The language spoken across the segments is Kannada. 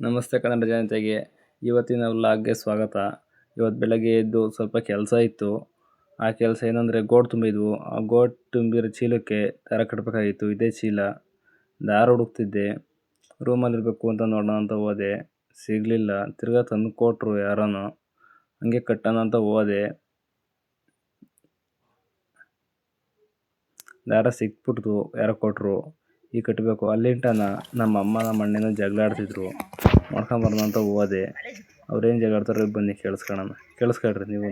ನಮಸ್ತೆ ಕನ್ನಡ ಜನತೆಗೆ. ಇವತ್ತಿನ ವ್ಲಾಗ್ಗೆ ಸ್ವಾಗತ. ಇವತ್ತು ಬೆಳಗ್ಗೆ ಎದ್ದು ಸ್ವಲ್ಪ ಕೆಲಸ ಇತ್ತು. ಆ ಕೆಲಸ ಏನಂದರೆ ಗೋಟ್ ತುಂಬಿದ್ವು. ಆ ಗೋಟ್ ತುಂಬಿರೋ ಚೀಲಕ್ಕೆ ದಾರ ಕಟ್ಟಬೇಕಾಗಿತ್ತು ಇದೇ ಚೀಲ. ದಾರ ಹುಡುಕ್ತಿದ್ದೆ. ರೂಮಲ್ಲಿರಬೇಕು ಅಂತ ನೋಡೋಣ ಅಂತ ಹೋದೆ. ಸಿಗಲಿಲ್ಲ. ತಿರ್ಗಾ ತಂದು ಕೊಟ್ಟರು ಯಾರನೋ ಹಂಗೆ ಕಟ್ಟೋಣ ಅಂತ ಹೋದೆ. ದಾರ ಸಿಕ್ಬಿಡ್ತು ಯಾರೋ ಕೊಟ್ಟರು ಈ ಕಟ್ಟಬೇಕು. ಅಲ್ಲಿಂಟನ ನಮ್ಮ ಅಮ್ಮ ನಮ್ಮ ಅಣ್ಣನೂ ಜಗಳ ಆಡ್ತಿದ್ರು ನೋಡ್ಕೊಂಬರೋಣ ಅಂತ ಹೋದೆ ಅವ್ರೇನು ಏನು ಜಗಾಡ್ತಾರೆ ಬನ್ನಿ ಕೇಳಿಸ್ಕೊಳಣ. ಕೇಳಿಸ್ಕೊಳ್ರಿ ನೀವು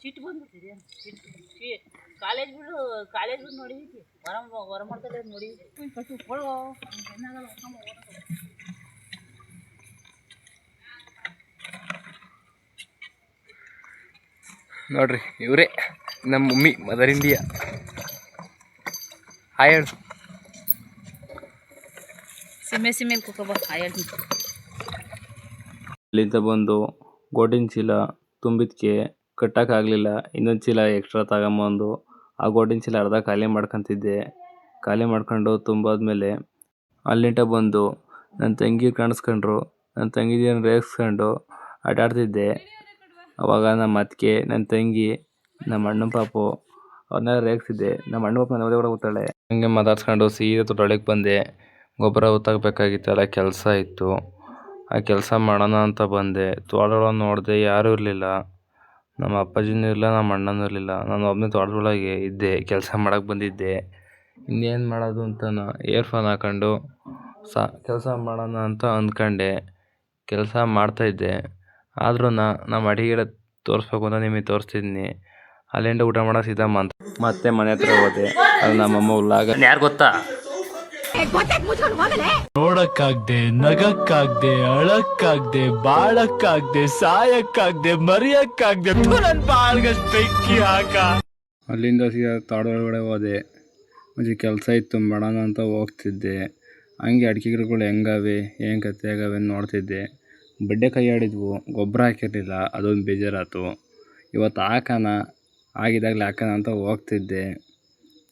ಸಿಟ್ಟು ಬಂದ್ಬಿಟ್ಟಿದೆ ಕಾಲೇಜ್ ಬಿಡು ಕಾಲೇಜ್ ಬಿಟ್ಟು ಹೊರ ಹೊರ ಮಾಡ್ತಾರೆ ನೋಡಿದ್ವಿ ನೋಡ್ರಿ ಇವರೇ ನಮ್ಮ ಮಮ್ಮಿ ಮದರ್ ಇಂಡಿಯಾ ಹಾಯ್ ಹೇಳು. ಸಿಮೆ ಸಿಮೆಲ್ ಕುಕ್ಕಬ ಇಲ್ಲಿಂದ ಬಂದು ಗೋಡಿನ ಚೀಲ ತುಂಬಿದ್ಕೆ ಕಟ್ಟೋಕ್ಕಾಗಲಿಲ್ಲ ಇನ್ನೊಂದು ಚೀಲ ಎಕ್ಸ್ಟ್ರಾ ತಗೊಂಬಂದು ಆ ಗೋಡಿನ ಚೀಲ ಅರ್ಧ ಖಾಲಿ ಮಾಡ್ಕೊತಿದ್ದೆ. ಖಾಲಿ ಮಾಡ್ಕೊಂಡು ತುಂಬಾದ್ಮೇಲೆ ಅಲ್ಲಿಂಟ ಬಂದು ನನ್ನ ತಂಗಿ ಕಾಣಿಸ್ಕೊಂಡ್ರು. ನನ್ನ ತಂಗಿದೇನು ರೇಗಿಸ್ಕೊಂಡು ಆಟ ಆಡ್ತಿದ್ದೆ ಅವಾಗ ನಮ್ಮ ಅತ್ತಿಗೆ, ನನ್ನ ತಂಗಿ, ನಮ್ಮ ಅಣ್ಣನ ಪಾಪು, ಅವ್ರನ್ನೆಲ್ಲ ರೇಗಿಸಿದ್ದೆ. ನಮ್ಮ ಅಣ್ಣ ಪಾಪ ಮದುವೆ ಕೂಡ ಹೋಗ್ತಾಳೆ ಹಂಗೆ ಮಾತಾಡ್ಸ್ಕೊಂಡು ಸೀದಾ ತೊಟ್ಟೊಳಗೆ ಬಂದೆ. ಗೊಬ್ಬರ ಹೊತ್ತಾಗಬೇಕಾಗಿತ್ತಲ್ಲ ಕೆಲಸ ಇತ್ತು. ಆ ಕೆಲಸ ಮಾಡೋಣ ಅಂತ ಬಂದೆ. ತೋಟದೊಳಗೆ ನೋಡಿದೆ ಯಾರೂ ಇರಲಿಲ್ಲ. ನಮ್ಮ ಅಪ್ಪಾಜಿನೂ ಇರಲಿಲ್ಲ ನಮ್ಮ ಅಣ್ಣನೂ ಇರಲಿಲ್ಲ. ನಾನು ಒಬ್ಬನೇ ತೋಟದೊಳಗೆ ಇದ್ದೆ, ಕೆಲಸ ಮಾಡಕ್ಕೆ ಬಂದಿದ್ದೆ. ಇನ್ನೇನು ಮಾಡೋದು ಅಂತ ಇಯರ್ಫೋನ್ ಹಾಕೊಂಡು ಸಾ, ಕೆಲಸ ಮಾಡೋಣ ಅಂತ ಅಂದ್ಕೊಂಡೆ. ಕೆಲಸ ಮಾಡ್ತಾಯಿದ್ದೆ ಆದ್ರೂ ನಮ್ಮ ಅಡಿಗೆ ತೋರಿಸ್ಬೇಕು ಅಂತ ನಿಮಗೆ ತೋರಿಸ್ತಿದ್ದೀನಿ ಅಲ್ಲಿಂದ ಊಟ ಮಾಡೋ ಸಿದ್ದಮ್ಮ ಅಂತ. ಮತ್ತೆ ಮನೆ ಹತ್ರ ಹೋದೆ. ಅಲ್ಲಿ ನಮ್ಮಮ್ಮ ಉಲ್ಲಾಗ ಯಾರು ಗೊತ್ತಾ? ನೋಡಕ್ಕಾಗ್ದೆ ನಗಕ್ಕಾಗ್ದೆ ಅಳಕ್ಕಾಗ್ದೆ ಬಾಳಕ್ಕಾಗ್ದೆ ಸಾಯಕ್ಕಾಗ್ದೆ ಮರಿಯಕ್ಕಾಗ್ದೆ ಬೆಂಕಿ ಹಾಕ ಅಲ್ಲಿಂದ ಸೀದಾ ತಾಡೊಳಗಡೆ ಹೋದೆ. ಮುಂಚೆ ಕೆಲಸ ಇತ್ತು ಮಾಡೋಣ ಅಂತ ಹೋಗ್ತಿದ್ದೆ. ಹಂಗೆ ಅಡಿಕೆ ಗಿಡಗಳು ಹೆಂಗವೆ ಏನು ಕತೆ ಆಗವೆ ನೋಡ್ತಿದ್ದೆ. ಬಡ್ಡೆ ಕೈ ಆಡಿದ್ವು ಗೊಬ್ಬರ ಹಾಕಿರಲಿಲ್ಲ ಅದೊಂದು ಬೇಜಾರಾಯ್ತು. ಇವತ್ತು ಹಾಕೋಣ ಆಗಿದ್ದಾಗಲೇ ಹಾಕೋಣ ಅಂತ ಹೋಗ್ತಿದ್ದೆ.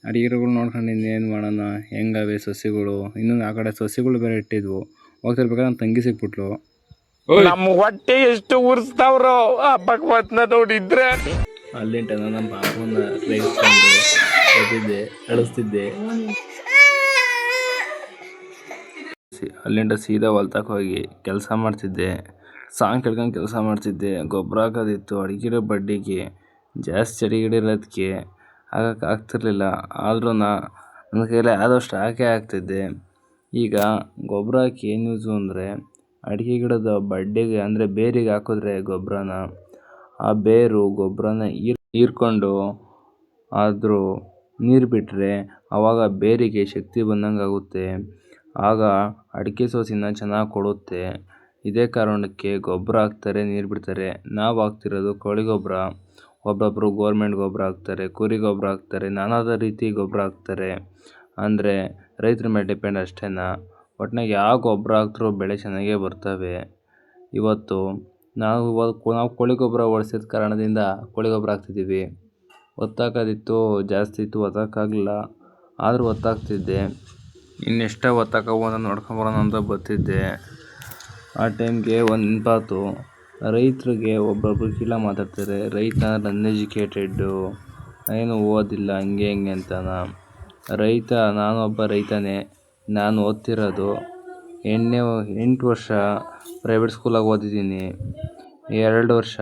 ಅಡಿಕೆ ಗಿಡಗಳು ನೋಡ್ಕೊಂಡು ಇನ್ನೇನು ಮಾಡೋಣ ಹೆಂಗವೆ ಸಸಿಗಳು ಇನ್ನೊಂದು ಆ ಕಡೆ ಸಸಿಗಳು ಬೇರೆ ಇಟ್ಟಿದ್ವು. ಹೋಗ್ತಿರ್ಬೇಕಾದ್ರೆ ನನ್ನ ತಂಗಿ ಸಿಕ್ಬಿಟ್ಲು. ನಮ್ಮ ಹೊಟ್ಟೆ ಎಷ್ಟು ಉರ್ಸ್ತಾವ್ರೋ ಆ ಭಗವತ್ನ ನೋಡಿದ್ರೆ ಅಲ್ಲಿಂಟ ನಮ್ಮ ಬಾಬುನ ಅಳಿಸ್ತಿದ್ದೆ. ಸಿ- ಅಲ್ಲಿಂದ ಸೀದಾ ಹೊಲ್ತಕ್ಕೆ ಹೋಗಿ ಕೆಲಸ ಮಾಡ್ತಿದ್ದೆ. ಸಾಂಗ್ ಕೇಳ್ಕೊಂಡು ಕೆಲಸ ಮಾಡ್ತಿದ್ದೆ. ಗೊಬ್ಬರ ಹಾಕೋದಿತ್ತು, ಅಡಿಗಿರೋ ಬಡ್ಡಿಗೆ, ಜಾಸ್ತಿ ಅಡಿಗಿಡ ಆಗಕ್ಕೆ ಆದರೂ ಆದ್ರೂ ನನ್ನ ಕೈಲಿ ಆದಷ್ಟು ಹಾಕೇ ಆಗ್ತಿದ್ದೆ. ಈಗ ಗೊಬ್ಬರ ಹಾಕಿ ಏನು ಯೂಸು ಅಂದರೆ ಅಡಿಕೆ ಗಿಡದ ಬಡ್ಡಿಗೆ ಅಂದರೆ ಬೇರಿಗೆ ಹಾಕಿದ್ರೆ ಗೊಬ್ಬರನ ಆ ಬೇರು ಗೊಬ್ಬರನ ಹೀರ್ ಹೀರ್ಕೊಂಡು ಆದರೂ ನೀರು ಬಿಟ್ಟರೆ ಆವಾಗ ಬೇರಿಗೆ ಶಕ್ತಿ ಬಂದಂಗೆ ಆಗುತ್ತೆ ಆಗ ಅಡಿಕೆ ಸೊಸಿನ ಚೆನ್ನಾಗಿ ಕೊಡುತ್ತೆ. ಇದೇ ಕಾರಣಕ್ಕೆ ಗೊಬ್ಬರ ಹಾಕ್ತಾರೆ, ನೀರು ಬಿಡ್ತಾರೆ. ನಾವು ಹಾಕ್ತಿರೋದು ಕೋಳಿ ಗೊಬ್ಬರ. ಒಬ್ಬೊಬ್ಬರು ಗೋರ್ಮೆಂಟ್ ಗೊಬ್ಬರ ಹಾಕ್ತಾರೆ, ಕುರಿ ಗೊಬ್ಬರ ಹಾಕ್ತಾರೆ, ನಾನಾದ ರೀತಿ ಗೊಬ್ಬರ ಹಾಕ್ತಾರೆ. ಅಂದರೆ ರೈತರ ಮೇಲೆ ಡಿಪೆಂಡ್ ಅಷ್ಟೇನಾ? ಒಟ್ನಾಗ ಯಾವ ಗೊಬ್ಬರ ಹಾಕಿದ್ರೂ ಬೆಳೆ ಚೆನ್ನಾಗೇ ಬರ್ತವೆ. ಇವತ್ತು ನಾವು ನಾವು ಕೋಳಿ ಗೊಬ್ಬರ ಬಳಸಿದ ಕಾರಣದಿಂದ ಕೋಳಿ ಗೊಬ್ಬರ ಹಾಕ್ತಿದ್ದೀವಿ ಒತ್ತಾಕೋದಿತ್ತು ಜಾಸ್ತಿ ಇತ್ತು ಒತ್ತಾಕಾಗಲಿಲ್ಲ ಆದರೂ ಒತ್ತಾಕ್ತಿದ್ದೆ. ಇನ್ನೆಷ್ಟೋ ಹೊತ್ತಾಕ ಹೋಗೋಣ ನೋಡ್ಕೊಂಬರೋಣ ಅಂತ ಬರ್ತಿದ್ದೆ. ಆ ಟೈಮ್ಗೆ ಒಂದು ನೆನಪಾಯ್ತು ರೈತರಿಗೆ ಒಬ್ಬೊಬ್ರು ಕೀಳ ಮಾತಾಡ್ತಾರೆ. ರೈತ ಅನ್ಎಜುಕೇಟೆಡ್ಡು ಏನು ಓದಿಲ್ಲ, ಹಂಗೆ ಹಿಂಗೆ ಅಂತಾನ. ರೈತ ನಾನೊಬ್ಬ ರೈತನೇ. ನಾನು ಓದ್ತಿರೋದು ಎಂಟನೇ ಎಂಟು ವರ್ಷ ಪ್ರೈವೇಟ್ ಸ್ಕೂಲಾಗ ಓದಿದ್ದೀನಿ. ಎರಡು ವರ್ಷ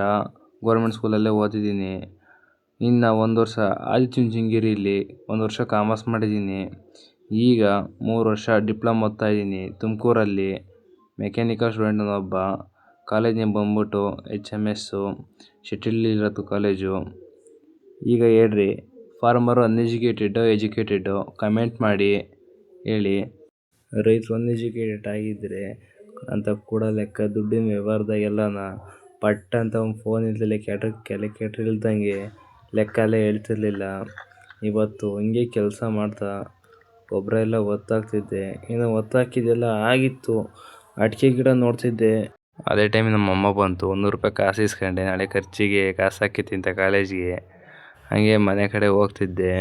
ಗೌರ್ಮೆಂಟ್ ಸ್ಕೂಲಲ್ಲೇ ಓದಿದ್ದೀನಿ. ಇನ್ನು ಒಂದು ವರ್ಷ ಆದಿಚುಂಚನಗಿರಿಲಿ ಒಂದು ವರ್ಷ ಕಾಮರ್ಸ್ ಮಾಡಿದ್ದೀನಿ. ಈಗ ಮೂರು ವರ್ಷ ಡಿಪ್ಲೊಮ ಓದ್ತಾ ಇದ್ದೀನಿ. ತುಮಕೂರಲ್ಲಿ ಮೆಕ್ಯಾನಿಕಲ್ ಸ್ಟೂಡೆಂಟ್ ಒಬ್ಬ ಕಾಲೇಜ್ ನೇಮ್ ಬಂದ್ಬಿಟ್ಟು ಎಚ್ ಎಂ ಎಸ್ಸು ಶೆಟ್ಟಿಲಿರೋದು ಕಾಲೇಜು. ಈಗ ಹೇಳ್ರಿ, ಫಾರ್ಮರು ಅನ್ಎಜುಕೇಟೆಡ್ ಎಜುಕೇಟೆಡ್ ಕಮೆಂಟ್ ಮಾಡಿ ಹೇಳಿ. ರೈತರು ಅನ್ಎಜುಕೇಟೆಡ್ ಆಗಿದ್ದರೆ ಅಂತ ಕೂಡ ಲೆಕ್ಕ, ದುಡ್ಡಿನ ವ್ಯವಹಾರದಾಗೆಲ್ಲನ ಪಟ್ ಅಂತ ಒಂದು ಫೋನ್ ಇಲ್ದಲೆ ಕೆಲೆ ಕ್ಯಾಲ್ಕುಲೇಟ್ರ್ ಇಲ್ದಂಗೆ ಲೆಕ್ಕಲ್ಲೇ ಹೇಳ್ತಿರ್ಲಿಲ್ಲ. ಇವತ್ತು ಹಂಗೆ ಕೆಲಸ ಮಾಡ್ತಾ ಗೊಬ್ಬರ ಎಲ್ಲ ಒತ್ತಾಗ್ತಿದ್ದೆ ಇನ್ನು ಒತ್ತಾಕಿದ್ದೆಲ್ಲ ಆಗಿತ್ತು. ಅಡಿಕೆ ಗಿಡ ನೋಡ್ತಿದ್ದೆ. ಅದೇ ಟೈಮ್ ನಮ್ಮ ಅಮ್ಮ ಬಂತು. ನೂರು ರೂಪಾಯಿ ಕಾಸು ಇಸ್ಕೊಂಡೆ. ನಾಳೆ ಖರ್ಚಿಗೆ ಕಾಸು ಹಾಕಿತ್ತಿಂತ ಕಾಲೇಜಿಗೆ. ಹಾಗೆ ಮನೆ ಕಡೆ ಹೋಗ್ತಿದ್ದೆ.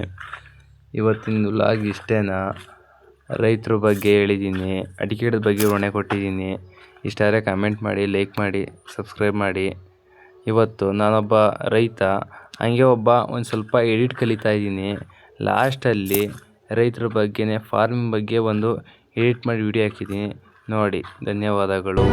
ಇವತ್ತಿನ ಲಾಗ್ ಇಷ್ಟೇನಾ? ರೈತರ ಬಗ್ಗೆ ಹೇಳಿದ್ದೀನಿ. ಅಡಿಕೆ ಗಿಡದ ಬಗ್ಗೆ ಹೊಣೆ ಕೊಟ್ಟಿದ್ದೀನಿ. ಇಷ್ಟಾದರೆ ಕಮೆಂಟ್ ಮಾಡಿ ಲೈಕ್ ಮಾಡಿ ಸಬ್ಸ್ಕ್ರೈಬ್ ಮಾಡಿ. ಇವತ್ತು ನಾನೊಬ್ಬ ರೈತ. ಹಾಗೆ ಒಬ್ಬ ಒಂದು ಸ್ವಲ್ಪ ಎಡಿಟ್ ಕಲಿತಾ ಇದ್ದೀನಿ. ಲಾಸ್ಟಲ್ಲಿ ರೈತರ ಬಗ್ಗೆನೇ ಫಾರ್ಮಿಂಗ್ ಬಗ್ಗೆ ಒಂದು ಎಡಿಟ್ ಮಾಡಿ ವಿಡಿಯೋ ಹಾಕಿದ್ದೀನಿ. ನೋಡಿ ಧನ್ಯವಾದಗಳು.